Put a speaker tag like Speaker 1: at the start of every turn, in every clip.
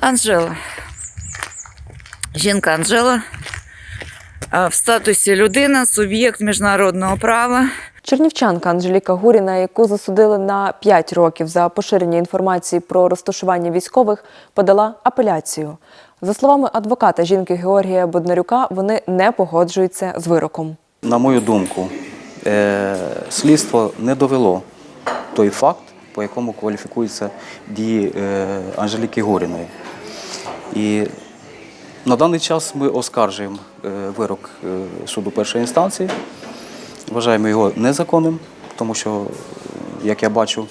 Speaker 1: Анжела. Жінка Анжела в статусі людина, суб'єкт міжнародного права.
Speaker 2: Чернівчанка Анжеліка Гуріна, яку засудили на 5 років за поширення інформації про розташування військових, подала апеляцію. За словами адвоката жінки Георгія Боднарюка, вони не погоджуються з вироком.
Speaker 3: На мою думку, е, слідство не довело той факт, по якому кваліфікуються дії е, Анжеліки Горіної. І на даний час ми оскаржуємо е, вирок е, суду першої інстанції. Вважаємо його незаконним, тому що, як я бачу,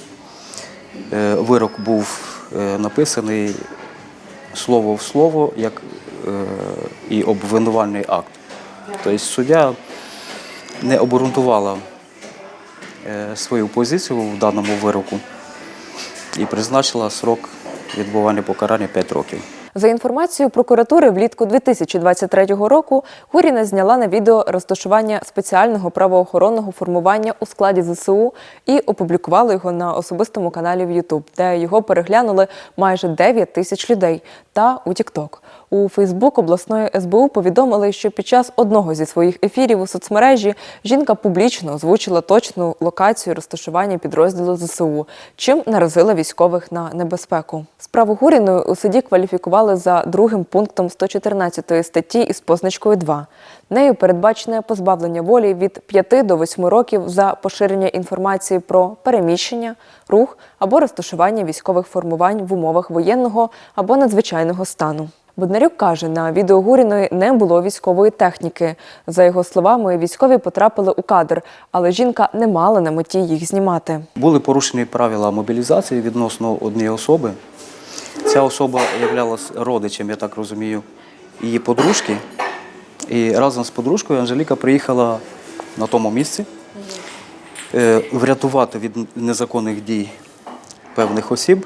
Speaker 3: е, вирок був написаний слово в слово, як і обвинувальний акт. Тобто суддя не обґрунтувала свою позицію в даному вироку і призначила срок відбування покарання 5 років.
Speaker 2: За інформацією прокуратури, влітку 2023 року Гуріна зняла на відео розташування спеціального правоохоронного формування у складі ЗСУ і опублікувала його на особистому каналі в YouTube, де його переглянули майже 9 тисяч людей, та у TikTok. У Фейсбук обласної СБУ повідомили, що під час одного зі своїх ефірів у соцмережі жінка публічно озвучила точну локацію розташування підрозділу ЗСУ, чим наразила військових на небезпеку. Справу Гуріною у суді кваліфікували за другим пунктом 114 статті із позначкою 2. Нею передбачене позбавлення волі від 5 до 8 років за поширення інформації про переміщення, рух або розташування військових формувань в умовах воєнного або надзвичайного стану. Боднарюк каже, на відео Гуріної не було військової техніки. За його словами, військові потрапили у кадр, але жінка не мала на меті їх знімати.
Speaker 3: Були порушені правила мобілізації відносно однієї особи. Ця особа являлась родичем, я так розумію, її подружки. І разом з подружкою Анжеліка приїхала на тому місці е, врятувати від незаконних дій певних осіб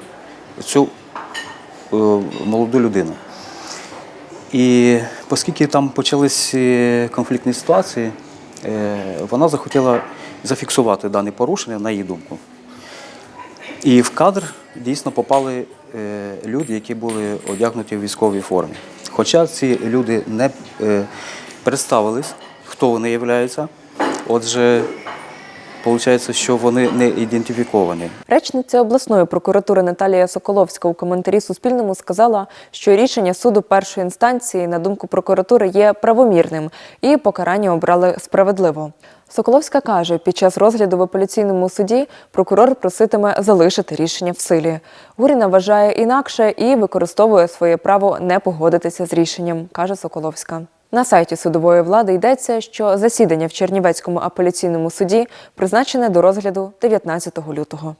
Speaker 3: цю молоду людину. І оскільки там почались е, конфліктні ситуації, е, вона захотіла зафіксувати дане порушення, на її думку. І в кадр дійсно попали е, люди, які були одягнуті в військовій формі. Хоча ці люди не е, представились, хто вони являються. Отже, виходить, що вони не ідентифіковані.
Speaker 2: Речниця обласної прокуратури Наталія Соколовська у коментарі Суспільному сказала, що рішення суду першої інстанції, на думку прокуратури, є правомірним і покарання обрали справедливо. Соколовська каже, під час розгляду в апеляційному суді прокурор проситиме залишити рішення в силі. Гуріна вважає інакше і використовує своє право не погодитися з рішенням, каже Соколовська. На сайті судової влади йдеться, що засідання в Чернівецькому апеляційному суді призначене до розгляду 19 лютого.